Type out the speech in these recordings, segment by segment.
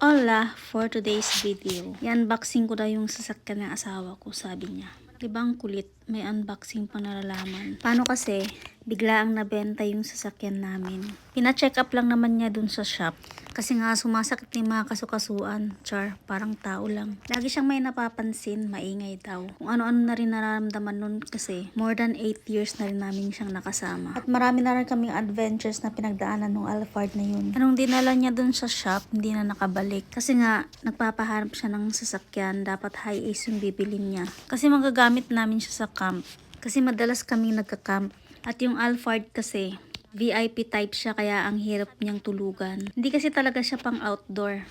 Hola, for today's video. I-unboxing ko daw yung sasakyan ng asawa ko, sabi niya. Diba ang kulit, may unboxing pa nalalaman. Paano kasi, bigla ang nabenta yung sasakyan namin. Pina-check up lang naman niya dun sa shop. Kasi nga sumasakit yung mga kasukasuan. Char, parang tao lang. Lagi siyang may napapansin, maingay daw. Kung ano-ano na rin nararamdaman nun kasi more than 8 years na rin namin siyang nakasama. At marami na rin kaming adventures na pinagdaanan ng Alphard na yun. Anong dinala niya dun sa shop, hindi na nakabalik. Kasi nga, nagpapahanap siya ng sasakyan, dapat high ace yung bibilin niya. Kasi magagamit namin siya sa camp. Kasi madalas kaming nagka-camp. At yung Alphard kasi, VIP type siya kaya ang hirap niyang tulugan. Hindi kasi talaga siya pang outdoor.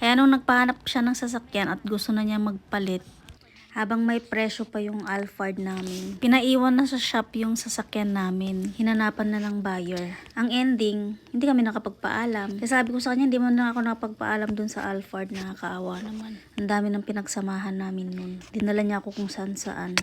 Kaya nung nagpahanap siya ng sasakyan at gusto na niya magpalit, habang may presyo pa yung Alphard namin. Pinaiwan na sa shop yung sasakyan namin. Hinanapan na ng buyer. Ang ending, hindi kami nakapagpaalam. Kaya sabi ko sa kanya, hindi mo na ako nakapagpaalam dun sa Alphard. Nakakaawa naman. Ang dami ng pinagsamahan namin nun. Dinala niya ako kung saan saan.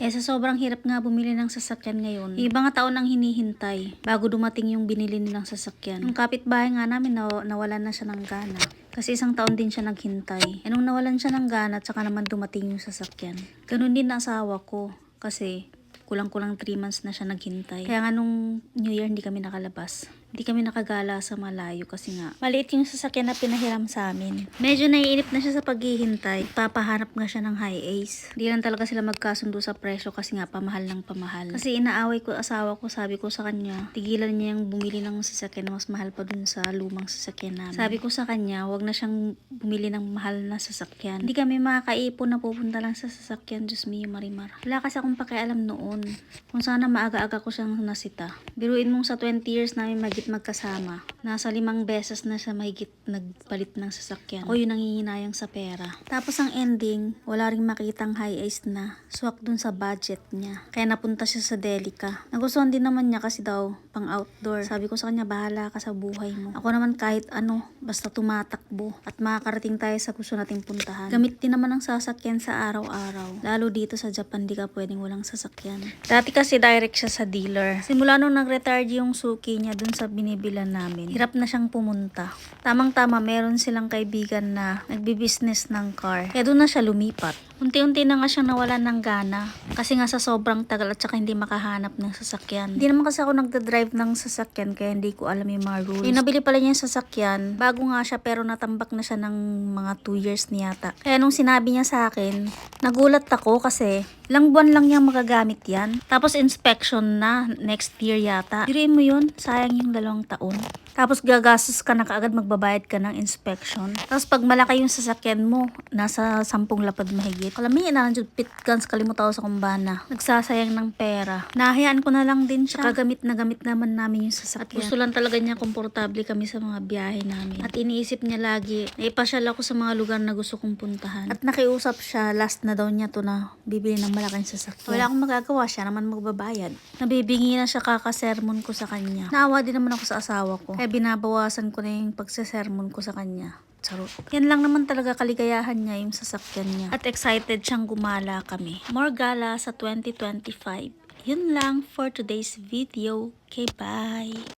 Eh sa sobrang hirap nga bumili ng sasakyan ngayon, ibang nga taon nang hinihintay bago dumating yung binili nilang sasakyan. Ang kapitbahay nga namin naw- nawalan na siya ng gana. Kasi isang taon din siya naghintay. E nung nawalan siya ng gana at saka naman dumating yung sasakyan. Ganun din ang asawa ko. Kasi kulang-kulang 3 months na siya naghintay. Kaya nga nung New Year hindi kami nakalabas. Hindi kami nakagala sa malayo kasi nga maliit yung sasakyan na pinahiram sa amin. Medyo naiinip na siya sa paghihintay. Papahanap nga siya ng high ace. Hindi lang talaga sila magkasundo sa presyo kasi nga pamahal ng pamahal. Kasi inaaway ko asawa ko, sabi ko sa kanya, tigilan niya yung bumili ng sasakyan na mas mahal pa dun sa lumang sasakyan namin. Sabi ko sa kanya, wag na siyang bumili ng mahal na sasakyan. Hindi kami makakaipon na pupunta lang sa sasakyan, Diyos mio marimar. Wala kasi akong pakialam noon. Kung sana maaga-aga ko siyang nasita. Biruin mong sa 20 years namin magit magkasama. Nasa limang beses na siya mahigit nagpalit ng sasakyan. Ako yung nangihinayang sa pera. Tapos ang ending, wala ring makitang high ace na. Swak dun sa budget niya. Kaya napunta siya sa Delica. Nagustuhan din naman niya kasi daw pang outdoor. Sabi ko sa kanya, bahala ka sa buhay mo. Ako naman kahit ano, basta tumatakbo. At makakarating tayo sa gusto nating puntahan. Gamit din naman ang sasakyan sa araw-araw. Lalo dito sa Japan, di ka pwedeng walang sasakyan. Dati kasi direct siya sa dealer. Simula nung nag-retire yung suki niya dun sa binibilan namin, hirap na siyang pumunta. Tamang-tama, meron silang kaibigan na nagbi-business ng car. Kaya doon na siya lumipat. Unti-unti na nga siyang nawalan ng gana. Kasi nga sa sobrang tagal at saka hindi makahanap ng sasakyan. Hindi naman kasi ako nagda-drive ng sasakyan kaya hindi ko alam yung mga rules. Yung nabili pala niya yung sasakyan, bago nga siya pero natambak na siya ng mga 2 years niyata. Kaya nung sinabi niya sa akin, nagulat ako kasi ilang buwan lang niyang magagamit yan. Tapos inspection na next year yata. Dirin mo yun, sayang yung dalawang taon. Tapos gagastos ka na kaagad magbabayad ka ng inspection. Tapos pag malaki yung sasakyan mo, nasa 10 lapad mahigit. Kalami na lang pit guns kalimutaw sa kumbana. Nagsasayang ng pera. Nahayaan ko na lang din siya. Kagamit na gamit naman namin yung sasakyan. At gusto lang talaga niya komportable kami sa mga biyahe namin. At iniisip niya lagi, na ipasyal ako sa mga lugar na gusto kong puntahan. At nakiusap siya, last na daw niya to na bibili ng malaking sasakyan. Wala akong magagawa, siya naman magbabayad. Nabibingi na siya kakasermon ko sa kanya. Naawa din naman ako sa asawa ko. Kaya binabawasan ko na yung pagsasermon ko sa kanya. Charot. Yan lang naman talaga kaligayahan niya yung sasakyan niya. At excited siyang gumala kami. More gala sa 2025. Yun lang for today's video. Okay, bye!